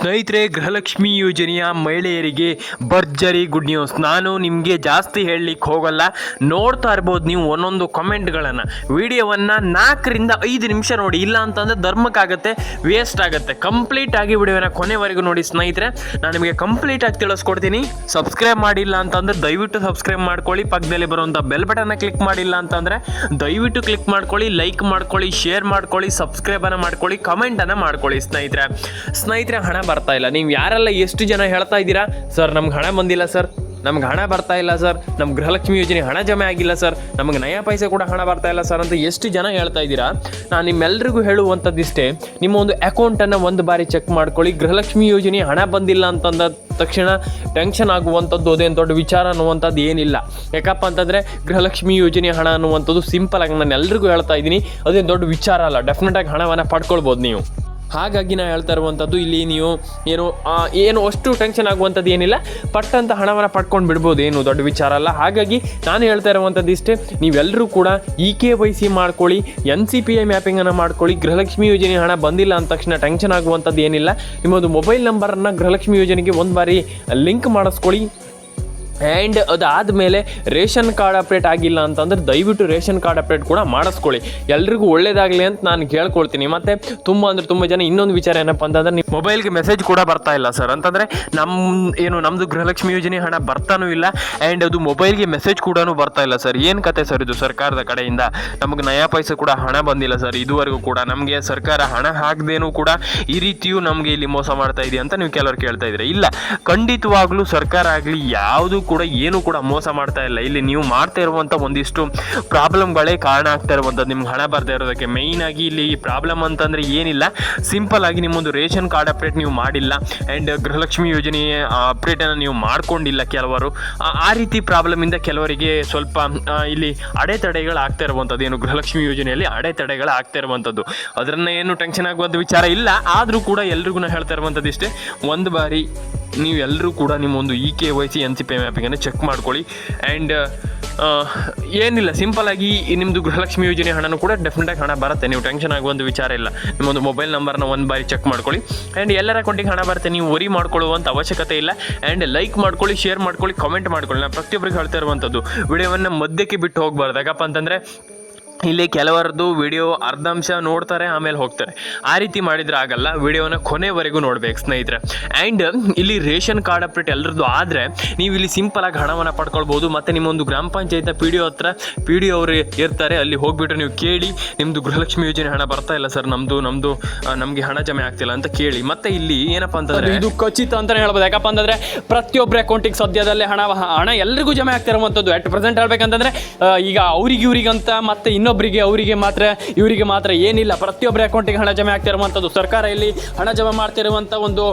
ಸ್ನೇಹಿತರೆ, ಗೃಹಲಕ್ಷ್ಮಿ ಯೋಜನೆಯ ಮಹಿಳೆಯರಿಗೆ ಭರ್ಜರಿ ಗುಡ್ ನ್ಯೂಸ್ ನಾನು ನಿಮಗೆ ಜಾಸ್ತಿ ಹೇಳಲಿಕ್ಕೆ ಹೋಗಲ್ಲ, ನೋಡ್ತಾ ಇರ್ಬೋದು ನೀವು ಒಂದೊಂದು ಕಮೆಂಟ್ಗಳನ್ನು ವಿಡಿಯೋವನ್ನು ನಾಲ್ಕರಿಂದ ಐದು ನಿಮಿಷ ನೋಡಿ, ಇಲ್ಲ ಅಂತಂದರೆ ಧರ್ಮಕ್ಕಾಗತ್ತೆ ವೇಸ್ಟ್ ಆಗುತ್ತೆ. ಕಂಪ್ಲೀಟ್ ಆಗಿ ವಿಡಿಯೋನ ಕೊನೆವರೆಗೂ ನೋಡಿ ಸ್ನೇಹಿತರೆ. ನಾನು ನಿಮಗೆ ಕಂಪ್ಲೀಟ್ ಆಗಿ ತಿಳಿಸ್ಕೊಡ್ತೀನಿ. ಸಬ್ಸ್ಕ್ರೈಬ್ ಮಾಡಿಲ್ಲ ಅಂತಂದರೆ ದಯವಿಟ್ಟು ಸಬ್ಸ್ಕ್ರೈಬ್ ಮಾಡ್ಕೊಳ್ಳಿ. ಪಕ್ಕದಲ್ಲಿ ಬರುವಂಥ ಬೆಲ್ ಬಟನ್ನ ಕ್ಲಿಕ್ ಮಾಡಿಲ್ಲ ಅಂತಂದರೆ ದಯವಿಟ್ಟು ಕ್ಲಿಕ್ ಮಾಡ್ಕೊಳ್ಳಿ ಲೈಕ್ ಮಾಡ್ಕೊಳ್ಳಿ ಶೇರ್ ಮಾಡ್ಕೊಳ್ಳಿ ಸಬ್ಸ್ಕ್ರೈಬನ್ನು ಮಾಡ್ಕೊಳ್ಳಿ ಕಮೆಂಟನ್ನು ಮಾಡ್ಕೊಳ್ಳಿ ಸ್ನೇಹಿತರೆ. ಸ್ನೇಹಿತರೆ, ಹಣ ಬರ್ತಾ ಇಲ್ಲ. ನೀವು ಯಾರೆಲ್ಲ ಎಷ್ಟು ಜನ ಹೇಳ್ತಾ ಇದ್ದೀರಾ? ಸರ್, ನಮ್ಗೆ ಹಣ ಬಂದಿಲ್ಲ ಸರ್. ನಮ್ಗೆ ಹಣ ಬರ್ತಾ ಇಲ್ಲ ಸರ್. ನಮ್ಮ ಗೃಹಲಕ್ಷ್ಮಿ ಯೋಜನೆ ಹಣ ಜಮೆ ಆಗಿಲ್ಲ ಸರ್. ನಮಗೆ ನಯ ಪೈಸೆ ಕೂಡ ಹಣ ಬರ್ತಾ ಇಲ್ಲ ಸರ್ ಅಂತ ಎಷ್ಟು ಜನ ಹೇಳ್ತಾ ಇದ್ದೀರಾ? ನಾನು ನಿಮ್ಮೆಲ್ರಿಗೂ ಹೇಳುವಂಥದ್ದಿಷ್ಟೇ, ನಿಮ್ಮ ಒಂದು ಅಕೌಂಟನ್ನು ಒಂದು ಬಾರಿ ಚೆಕ್ ಮಾಡ್ಕೊಳ್ಳಿ. ಗೃಹಲಕ್ಷ್ಮಿ ಯೋಜನೆ ಹಣ ಬಂದಿಲ್ಲ ಅಂತಂದ ತಕ್ಷಣ ಟೆನ್ಷನ್ ಆಗುವಂಥದ್ದು ಅದೇನು ದೊಡ್ಡ ವಿಚಾರ ಅನ್ನುವಂಥದ್ದು ಏನಿಲ್ಲ. ಯಾಕಪ್ಪ ಅಂತಂದರೆ ಗೃಹಲಕ್ಷ್ಮಿ ಯೋಜನೆ ಹಣ ಅನ್ನುವಂಥದ್ದು ಸಿಂಪಲ್ ಆಗಿ ನಾನು ಎಲ್ಲರಿಗೂ ಹೇಳ್ತಾ ಇದ್ದೀನಿ. ಅದೇನು ದೊಡ್ಡ ವಿಚಾರ ಅಲ್ಲ. ಡೆಫಿನೆಟಾಗಿ ಹಣವನ್ನು ಪಡ್ಕೊಳ್ಬೋದು ನೀವು. ಹಾಗಾಗಿ ನಾ ಹೇಳ್ತಾ ಇರುವಂಥದ್ದು ಇಲ್ಲಿ ನೀವು ಏನು ಏನು ಅಷ್ಟು ಟೆನ್ಷನ್ ಆಗುವಂಥದ್ದು ಏನಿಲ್ಲ. ಪಟ್ಟಂತ ಹಣವನ್ನು ಪಡ್ಕೊಂಡು ಬಿಡ್ಬೋದು, ಏನು ದೊಡ್ಡ ವಿಚಾರ ಅಲ್ಲ. ಹಾಗಾಗಿ ನಾನು ಹೇಳ್ತಾ ಇರುವಂಥದ್ದು ಇಷ್ಟೇ ನೀವೆಲ್ಲರೂ ಕೂಡ ಇ ಕೆ ವೈ ಸಿ ಮಾಡ್ಕೊಳ್ಳಿ, ಎನ್ ಸಿ ಪಿ ಐ ಮ್ಯಾಪಿಂಗನ್ನು ಮಾಡ್ಕೊಳ್ಳಿ, ಗೃಹಲಕ್ಷ್ಮಿ ಯೋಜನೆ ಹಣ ಬಂದಿಲ್ಲ ಅಂದ ತಕ್ಷಣ ಟೆನ್ಷನ್ ಆಗುವಂಥದ್ದು ಏನಿಲ್ಲ. ನಿಮ್ಮದು ಮೊಬೈಲ್ ನಂಬರನ್ನು ಗೃಹಲಕ್ಷ್ಮಿ ಯೋಜನೆಗೆ ಒಂದು ಬಾರಿ ಲಿಂಕ್ ಮಾಡಿಸ್ಕೊಳ್ಳಿ. ಆ್ಯಂಡ್ ಅದಾದಮೇಲೆ ರೇಷನ್ ಕಾರ್ಡ್ ಅಪ್ಡೇಟ್ ಆಗಿಲ್ಲ ಅಂತಂದ್ರೆ ದಯವಿಟ್ಟು ರೇಷನ್ ಕಾರ್ಡ್ ಅಪ್ಡೇಟ್ ಕೂಡ ಮಾಡಿಸ್ಕೊಳ್ಳಿ. ಎಲ್ರಿಗೂ ಒಳ್ಳೇದಾಗಲಿ ಅಂತ ನಾನು ಕೇಳ್ಕೊಳ್ತೀನಿ ಮತ್ತು ತುಂಬ ಅಂದರೆ ತುಂಬ ಜನ ಇನ್ನೊಂದು ವಿಚಾರ ಏನಪ್ಪ ಅಂತಂದ್ರೆ ನಿಮ್ಮ ಮೊಬೈಲ್ಗೆ ಮೆಸೇಜ್ ಕೂಡ ಬರ್ತಾ ಇಲ್ಲ ಸರ್. ಅಂತಂದರೆ ನಮ್ಮ ಏನು ನಮ್ಮದು ಗೃಹಲಕ್ಷ್ಮಿ ಯೋಜನೆ ಹಣ ಬರ್ತಾನೂ ಇಲ್ಲ ಆ್ಯಂಡ್ ಅದು ಮೊಬೈಲ್ಗೆ ಮೆಸೇಜ್ ಕೂಡ ಬರ್ತಾ ಇಲ್ಲ ಸರ್. ಏನು ಕತೆ ಸರ್ ಇದು ಸರ್ಕಾರದ ಕಡೆಯಿಂದ? ನಮಗೆ ನಯಾ ಪೈಸೆ ಕೂಡ ಹಣ ಬಂದಿಲ್ಲ ಸರ್ ಇದುವರೆಗೂ ಕೂಡ. ನಮಗೆ ಸರ್ಕಾರ ಹಣ ಹಾಕದೇನೂ ಕೂಡ ಈ ರೀತಿಯೂ ನಮಗೆ ಇಲ್ಲಿ ಮೋಸ ಮಾಡ್ತಾ ಇದೆ ಅಂತ ನೀವು ಕೆಲವರು ಕೇಳ್ತಾ ಇದ್ದೀರಾ ಇಲ್ಲ, ಖಂಡಿತವಾಗ್ಲೂ ಸರ್ಕಾರ ಆಗಲಿ ಯಾವುದು ಕೂಡ ಏನು ಕೂಡ ಮೋಸ ಮಾಡ್ತಾ ಇಲ್ಲ. ಇಲ್ಲಿ ನೀವು ಮಾಡ್ತಾ ಇರುವಂಥ ಒಂದಿಷ್ಟು ಪ್ರಾಬ್ಲಮ್ಗಳೇ ಕಾರಣ ಆಗ್ತಾ ಇರುವಂಥದ್ದು. ನಿಮ್ಗೆ ಹಣ ಬರ್ತಾ ಇರೋದಕ್ಕೆ ಮೈನ್ ಆಗಿ ಇಲ್ಲಿ ಈ ಪ್ರಾಬ್ಲಮ್ ಅಂತಂದರೆ ಏನಿಲ್ಲ. ಸಿಂಪಲ್ ಆಗಿ ನಿಮ್ಮೊಂದು ರೇಷನ್ ಕಾರ್ಡ್ ಅಪ್ಡೇಟ್ ನೀವು ಮಾಡಿಲ್ಲ. ಆ್ಯಂಡ್ ಗೃಹಲಕ್ಷ್ಮಿ ಯೋಜನೆ ಅಪ್ಡೇಟನ್ನು ನೀವು ಮಾಡ್ಕೊಂಡಿಲ್ಲ ಕೆಲವರು. ಆ- ರೀತಿ ರೀತಿ ಪ್ರಾಬ್ಲಮಿಂದ ಕೆಲವರಿಗೆ ಸ್ವಲ್ಪ ಇಲ್ಲಿ ಅಡೆತಡೆಗಳು ಆಗ್ತಾ ಇರುವಂಥದ್ದು. ಏನು ಗೃಹಲಕ್ಷ್ಮಿ ಯೋಜನೆಯಲ್ಲಿ ಅಡೆತಡೆಗಳು ಆಗ್ತಾ ಇರುವಂಥದ್ದು. ಅದರನ್ನ ಏನು ಟೆನ್ಷನ್ ಆಗುವಂಥ ವಿಚಾರ ಇಲ್ಲ. ಆದರೂ ಕೂಡ ಎಲ್ರಿಗೂ ಹೇಳ್ತಾ ಇರುವಂಥದ್ದು ಇಷ್ಟೇ ಒಂದು ಬಾರಿ ನೀವು ಎಲ್ಲರೂ ಕೂಡ ನಿಮ್ಮ ಒಂದು E K Y C N C P ಮ್ಯಾಪಿಂಗನ್ನು check ಮಾಡ್ಕೊಳ್ಳಿ. ಆ್ಯಂಡ್ ಏನಿಲ್ಲ ಸಿಂಪಲ್ ಆಗಿ ನಿಮ್ಮದು ಗೃಹಲಕ್ಷ್ಮಿ ಯೋಜನೆ ಹಣನೂ ಕೂಡ ಡೆಫಿನೆಟಾಗಿ ಹಣ ಬರುತ್ತೆ. ನೀವು ಟೆನ್ಷನ್ ಆಗುವಂಥ ವಿಚಾರ ಇಲ್ಲ. ನಿಮ್ಮೊಂದು ಮೊಬೈಲ್ ನಂಬರ್ನ ಒಂದು ಬಾರಿ ಚೆಕ್ ಮಾಡ್ಕೊಳ್ಳಿ. ಆ್ಯಂಡ್ ಎಲ್ಲರ ಅಕೌಂಟಿಗೆ ಹಣ ಬರುತ್ತೆ, ನೀವು ವರಿ ಮಾಡ್ಕೊಳ್ಳುವಂಥ ಅವಶ್ಯಕತೆ ಇಲ್ಲ. ಆ್ಯಂಡ್ ಲೈಕ್ ಮಾಡ್ಕೊಳ್ಳಿ ಶೇರ್ ಮಾಡ್ಕೊಳ್ಳಿ ಕಾಮೆಂಟ್ ಮಾಡ್ಕೊಳ್ಳಿ. ನಾನು ಪ್ರತಿಯೊಬ್ಬರಿಗೆ ಹೇಳ್ತಾ ಇರುವಂಥದ್ದು, ವಿಡಿಯೋವನ್ನು ಮಧ್ಯಕ್ಕೆ ಬಿಟ್ಟು ಹೋಗಬಾರ್ದಾಗಪ್ಪ ಅಂತಂದರೆ ಇಲ್ಲಿ ಕೆಲವರದ್ದು ವಿಡಿಯೋ ಅರ್ಧಾಂಶ ನೋಡ್ತಾರೆ, ಆಮೇಲೆ ಹೋಗ್ತಾರೆ. ಆ ರೀತಿ ಮಾಡಿದ್ರೆ ಆಗಲ್ಲ, ವಿಡಿಯೋನ ಕೊನೆವರೆಗೂ ನೋಡ್ಬೇಕು ಸ್ನೇಹಿತರೆ. ಆ್ಯಂಡ್ ಇಲ್ಲಿ ರೇಷನ್ ಕಾರ್ಡ್ ಅಪ್ಡೇಟ್ ಎಲ್ಲರದ್ದು ಆದರೆ, ನೀವು ಇಲ್ಲಿ ಸಿಂಪಲ್ ಹಣವನ್ನು ಪಡ್ಕೊಳ್ಬೋದು, ಮತ್ತು ನಿಮ್ಮೊಂದು ಗ್ರಾಮ ಪಂಚಾಯತ್ನ ಪಿ ಡಿ ಒ ಹತ್ರ ಪಿ ಡಿ ಅವರು ಇರ್ತಾರೆ, ಅಲ್ಲಿ ಹೋಗ್ಬಿಟ್ಟು ನೀವು ಕೇಳಿ ನಿಮ್ಮದು ಗೃಹಲಕ್ಷ್ಮಿ ಯೋಜನೆ ಹಣ ಬರ್ತಾ ಇಲ್ಲ ಸರ್ ನಮ್ಮದು ನಮ್ಮದು ನಮಗೆ ಹಣ ಜಮೆ ಆಗ್ತಿಲ್ಲ ಅಂತ ಕೇಳಿ. ಮತ್ತು ಇಲ್ಲಿ ಏನಪ್ಪ ಅಂತಂದ್ರೆ ಇದು ಖಚಿತ ಅಂತಲೇ ಹೇಳ್ಬೋದು. ಯಾಕಪ್ಪ ಅಂತಂದರೆ ಪ್ರತಿಯೊಬ್ಬರ ಅಕೌಂಟಿಗೆ ಸದ್ಯದಲ್ಲೇ ಹಣ ಹಣ ಎಲ್ರಿಗೂ ಜಮೆ ಆಗ್ತಿರುವಂಥದ್ದು ಅಟ್ ಪ್ರೆಸೆಂಟ್ ಹೇಳ್ಬೇಕಂತಂದ್ರೆ ಈಗ ಅವ್ರಿಗೆ ಇವ್ರಿಗಂತ ಮತ್ತೆ ಇನ್ನೊಬ್ಬರಿಗೆ ಅವರಿಗೆ ಮಾತ್ರ, ಇವರಿಗೆ ಮಾತ್ರ ಏನಿಲ್ಲ. ಪ್ರತಿಯೊಬ್ಬರ ಅಕೌಂಟಿಗೆ ಹಣ ಜಮೆ ಆಗ್ತಿರುವಂಥದ್ದು ಸರ್ಕಾರ ಇಲ್ಲಿ ಹಣ ಜಮೆ ಮಾಡ್ತಿರುವಂಥ ಒಂದು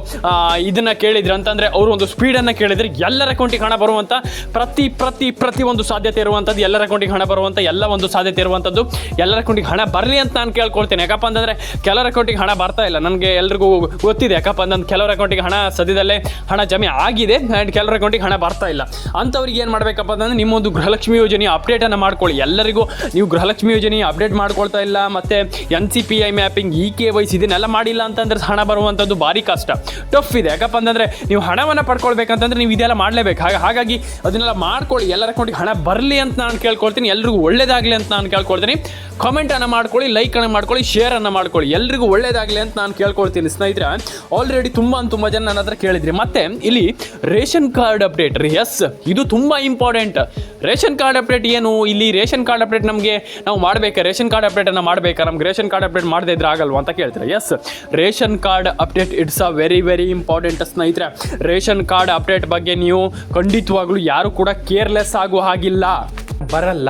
ಇದನ್ನು ಕೇಳಿದ್ರೆ. ಅಂತಂದರೆ ಅವರು ಒಂದು ಸ್ಪೀಡನ್ನು ಕೇಳಿದರೆ ಎಲ್ಲರ ಅಕೌಂಟಿಗೆ ಹಣ ಬರುವಂಥ ಪ್ರತಿ ಪ್ರತಿ ಪ್ರತಿ ಒಂದು ಸಾಧ್ಯತೆ ಇರುವಂಥದ್ದು ಎಲ್ಲರ ಅಕೌಂಟಿಗೆ ಹಣ ಬರುವಂಥ ಎಲ್ಲ ಒಂದು ಸಾಧ್ಯತೆ ಇರುವಂಥದ್ದು ಎಲ್ಲರ ಅಕೌಂಟಿಗೆ ಹಣ ಬರಲಿ ಅಂತ ನಾನು ಕೇಳ್ಕೊಳ್ತೇನೆ. ಯಾಕಪ್ಪ ಅಂತಂದರೆ ಕೆಲವರ ಅಕೌಂಟಿಗೆ ಹಣ ಬರ್ತಾ ಇಲ್ಲ. ನನಗೆ ಎಲ್ರಿಗೂ ಗೊತ್ತಿದೆ. ಯಾಕಪ್ಪ ಅಂತಂದು ಕೆಲವರ ಅಕೌಂಟಿಗೆ ಹಣ ಸದ್ಯದಲ್ಲೇ ಹಣ ಜಮೆ ಆಗಿದೆ ಆ್ಯಂಡ್ ಕೆಲವರ ಅಕೌಂಟಿಗೆ ಹಣ ಬರ್ತಾ ಇಲ್ಲ. ಅಂಥವ್ರಿಗೆ ಏನು ಮಾಡಬೇಕಪ್ಪ ಅಂತಂದ್ರೆ ನಿಮ್ಮೊಂದು ಗೃಹಲಕ್ಷ್ಮಿ ಯೋಜನೆ ಅಪ್ಡೇಟನ್ನು ಮಾಡ್ಕೊಳ್ಳಿ. ಎಲ್ಲರಿಗೂ ನೀವು ಗೃಹಲಕ್ಷ್ಮಿ ಯೋಜನೆ ಅಪ್ಡೇಟ್ ಮಾಡ್ಕೊಳ್ತಾ ಇಲ್ಲ, ಮತ್ತೆ N C P I mapping E K wise ಇದನ್ನೆಲ್ಲ ಮಾಡಿಲ್ಲ ಅಂತಂದ್ರೆ ಹಣ ಬರುವಂಥದ್ದು ಭಾರಿ ಕಷ್ಟ. ಟಫ್ ಇದೆ. ಯಾಕಪ್ಪ ಅಂತಂದ್ರೆ ನೀವು ಹಣವನ್ನು ಪಡ್ಕೊಳ್ಬೇಕಂತಂದ್ರೆ ನೀವು ಇದೆಲ್ಲ ಮಾಡಲೇಬೇಕು. ಹಾಗೆ, ಹಾಗಾಗಿ ಅದನ್ನೆಲ್ಲ ಮಾಡ್ಕೊಳ್ಳಿ. ಎಲ್ಲರ ಅಕೌಂಟಿಗೆ ಹಣ ಬರಲಿ ಅಂತ ನಾನು ಕೇಳ್ಕೊಳ್ತೀನಿ. ಎಲ್ರಿಗೂ ಒಳ್ಳೇದಾಗಲಿ ಅಂತ ನಾನು ಕೇಳ್ಕೊಳ್ತೀನಿ. ಕಾಮೆಂಟನ್ನು ಮಾಡ್ಕೊಳ್ಳಿ ಲೈಕ್ ಲೈಕನ್ನು ಮಾಡ್ಕೊಳ್ಳಿ ಶೇರ್ ಶೇರನ್ನು ಮಾಡ್ಕೊಳ್ಳಿ. ಎಲ್ರಿಗೂ ಒಳ್ಳೇದಾಗಲಿ ಅಂತ ನಾನು ಕೇಳ್ಕೊಳ್ತೀನಿ. ಸ್ನೇಹಿತರೆ ಆಲ್ರೆಡಿ ತುಂಬ ತುಂಬ ಜನ ನನ್ನ ಹತ್ರ ಕೇಳಿದ್ರಿ. ಮತ್ತೆ ಇಲ್ಲಿ ರೇಷನ್ ಕಾರ್ಡ್ ಅಪ್ಡೇಟ್ ರೀ. ಎಸ್ ಇದು ತುಂಬ ಇಂಪಾರ್ಟೆಂಟ್ ರೇಷನ್ ಕಾರ್ಡ್ ಅಪ್ಡೇಟ್ ಏನು? ಇಲ್ಲಿ ರೇಷನ್ ಕಾರ್ಡ್ ಅಪ್ಡೇಟ್ ನಮಗೆ ಮಾಡಬೇಕಾ? ರೇಷನ್ ಕಾರ್ಡ್ ಅಪ್ಡೇಟನ್ನು ಮಾಡಬೇಕಾ? ನಮ್ಗೆ ರೇಷನ್ ಕಾರ್ಡ್ ಅಪ್ಡೇಟ್ ಮಾಡದೇ ಇದ್ರೆ ಆಗಲ್ವಾ ಅಂತ ಕೇಳ್ತಾರೆ? Yes ration card update it's a very very important ಸ್ನೇಹಿತರೆ. ರೇಷನ್ ಕಾರ್ಡ್ ಅಪ್ಡೇಟ್ ಬಗ್ಗೆ ನೀವು ಖಂಡಿತವಾಗ್ಲೂ ಯಾರು ಕೂಡ ಕೇರ್ಲೆಸ್ ಆಗೋ ಹಾಗಿಲ್ಲ. ಬರಲ್ಲ.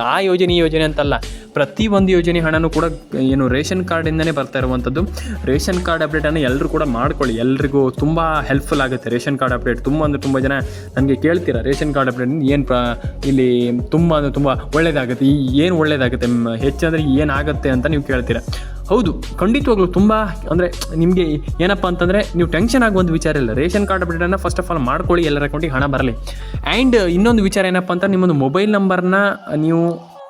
ಆ ಯೋಜನೆ ಈ ಯೋಜನೆ ಅಂತಲ್ಲ. ಪ್ರತಿಯೊಂದು ಯೋಜನೆ ಹಣನೂ ಕೂಡ, ಏನು ರೇಷನ್ ಕಾರ್ಡಿಂದನೇ ಬರ್ತಾ ಇರುವಂಥದ್ದು. ರೇಷನ್ ಕಾರ್ಡ್ ಅಪ್ಡೇಟನ್ನು ಎಲ್ಲರೂ ಕೂಡ ಮಾಡ್ಕೊಳ್ಳಿ. ಎಲ್ರಿಗೂ ತುಂಬ ಹೆಲ್ಪ್ಫುಲ್ ಆಗುತ್ತೆ ರೇಷನ್ ಕಾರ್ಡ್ ಅಪ್ಡೇಟ್. ತುಂಬ ಅಂದರೆ ತುಂಬ ಜನ ನನಗೆ ಕೇಳ್ತೀರಾ, ರೇಷನ್ ಕಾರ್ಡ್ ಅಪ್ಡೇಟ್ ಏನು ಪ್ರ, ಇಲ್ಲಿ ತುಂಬ ಅಂದರೆ ತುಂಬ ಒಳ್ಳೆಯದಾಗುತ್ತೆ ಈ ಏನು ಒಳ್ಳೆಯದಾಗುತ್ತೆ ಹೆಚ್ಚಂದರೆ ಏನಾಗುತ್ತೆ ಅಂತ ನೀವು ಕೇಳ್ತೀರಾ. ಹೌದು, ಖಂಡಿತವಾಗ್ಲೂ ತುಂಬ ಅಂದರೆ ನಿಮಗೆ ಏನಪ್ಪ ಅಂತಂದರೆ ನೀವು ಟೆನ್ಷನ್ ಆಗುವಂಥ ವಿಚಾರ ಇಲ್ಲ. ರೇಷನ್ ಕಾರ್ಡ್ ಅಪ್ಡೇಟನ್ನು ಫಸ್ಟ್ ಆಫ್ ಆಲ್ ಮಾಡ್ಕೊಳ್ಳಿ, ಎಲ್ಲರ ಅಕೌಂಟಿಗೆ ಹಣ ಬರಲಿ. ಆ್ಯಂಡ್ ಇನ್ನೊಂದು ವಿಚಾರ ಏನಪ್ಪ ಅಂತ ನಿಮ್ಮೊಂದು ಮೊಬೈಲ್ ನಂಬರ್ನ ನೀವು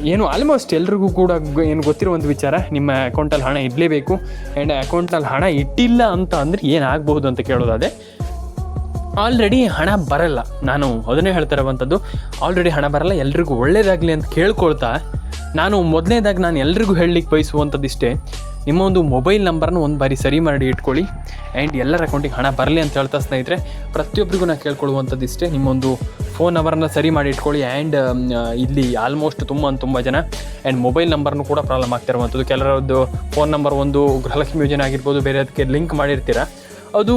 ಏನು ಆಲ್ಮೋಸ್ಟ್ ಎಲ್ರಿಗೂ ಕೂಡ ಏನು ಏನು ಗೊತ್ತಿರುವಂಥ ವಿಚಾರ, ನಿಮ್ಮ ಅಕೌಂಟಲ್ಲಿ ಹಣ ಇರಲೇಬೇಕು ಆ್ಯಂಡ್ ಅಕೌಂಟ್ನಲ್ಲಿ ಹಣ ಇಟ್ಟಿಲ್ಲ ಅಂತ ಅಂದರೆ ಏನಾಗಬಹುದು ಅಂತ ಕೇಳೋದಾದರೆ ಆಲ್ರೆಡಿ ಹಣ ಬರಲ್ಲ. ನಾನು ಅದನ್ನೇ ಹೇಳ್ತಾ ಇರುವಂಥದ್ದು ಆಲ್ರೆಡಿ ಹಣ ಬರಲ್ಲ, ಎಲ್ರಿಗೂ ಒಳ್ಳೇದಾಗಲಿ ಅಂತ ಕೇಳ್ಕೊಳ್ತಾ, ನಾನು ಮೊದಲನೇದಾಗಿ ನಾನು ಎಲ್ರಿಗೂ ಹೇಳಲಿಕ್ಕೆ ಬಯಸುವಂಥದ್ದು ಇಷ್ಟೇ, ನಿಮ್ಮ ಒಂದು ಮೊಬೈಲ್ ನಂಬರ್ನ ಒಂದು ಬಾರಿ ಸರಿ ಮಾಡಿ ಇಟ್ಕೊಳ್ಳಿ ಆ್ಯಂಡ್ ಎಲ್ಲರ ಅಕೌಂಟಿಗೆ ಹಣ ಬರಲಿ ಅಂತ ಹೇಳ್ತಾ ಸ್ನೇಹಿತರೆ ಪ್ರತಿಯೊಬ್ಬರಿಗೂ ನಾನು ಕೇಳ್ಕೊಳ್ಳುವಂಥದ್ದು ಇಷ್ಟೇ ನಿಮ್ಮೊಂದು ಫೋನ್ ನಂಬರನ್ನ ಸರಿ ಮಾಡಿ ಇಟ್ಕೊಳ್ಳಿ ಆ್ಯಂಡ್ ಇಲ್ಲಿ ಆಲ್ಮೋಸ್ಟ್ ತುಂಬ ತುಂಬ ಜನ ಆ್ಯಂಡ್ ಮೊಬೈಲ್ ನಂಬರ್ನು ಕೂಡ ಪ್ರಾಬ್ಲಮ್ ಆಗ್ತಿರುವಂಥದ್ದು. ಕೆಲವರದ್ದು ಫೋನ್ ನಂಬರ್ ಒಂದು ಗೃಹಲಕ್ಷ್ಮಿ ಯೋಜನೆ ಆಗಿರ್ಬೋದು, ಬೇರೆ ಅದಕ್ಕೆ ಲಿಂಕ್ ಮಾಡಿರ್ತೀರ ಅದು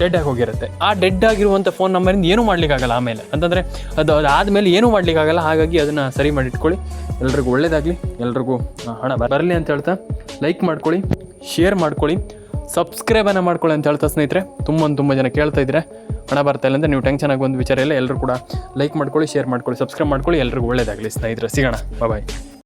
ಡೆಡ್ ಆಗಿ ಹೋಗಿರುತ್ತೆ. ಆ ಡೆಡ್ ಆಗಿರುವಂಥ ಫೋನ್ ನಂಬರಿಂದ ಏನೂ ಮಾಡ್ಲಿಕ್ಕಾಗಲ್ಲ ಆಮೇಲೆ. ಅಂತಂದರೆ ಅದು ಅದಾದಮೇಲೆ ಏನೂ ಮಾಡ್ಲಿಕ್ಕಾಗಲ್ಲ, ಹಾಗಾಗಿ ಅದನ್ನು ಸರಿ ಮಾಡಿ ಇಟ್ಕೊಳ್ಳಿ ಎಲ್ರಿಗೂ ಒಳ್ಳೇದಾಗಲಿ, ಎಲ್ರಿಗೂ ಹಣ ಬರಲಿ ಅಂತ ಹೇಳ್ತಾ ಲೈಕ್ ಮಾಡ್ಕೊಳ್ಳಿ ಶೇರ್ ಮಾಡ್ಕೊಳ್ಳಿ ಸಬ್ಸ್ಕ್ರೈಬನ್ನು ಮಾಡ್ಕೊಳ್ಳಿ ಅಂತ ಹೇಳ್ತಾ ಸ್ನೇಹಿತರೆ. ತುಂಬ ತುಂಬ ಜನ ಕೇಳ್ತಾ ಇದ್ರೆ ಹಣ ಬರ್ತಾ ಇಲ್ಲ ಅಂದರೆ ನೀವು ಟೆನ್ಷನ್ ಆಗಿ ಒಂದು ವಿಚಾರ ಇಲ್ಲ ಎಲ್ಲರೂ ಕೂಡ ಲೈಕ್ ಮಾಡ್ಕೊಳ್ಳಿ ಶೇರ್ ಮಾಡ್ಕೊಳ್ಳಿ ಸಬ್ಸ್ಕ್ರೈಬ್ ಮಾಡ್ಕೊಳ್ಳಿ, ಎಲ್ರಿಗೂ ಒಳ್ಳೇದಾಗಲಿ ಸ್ನೇಹಿತರೆ. ಸಿಗೋಣ ಬಾಯ್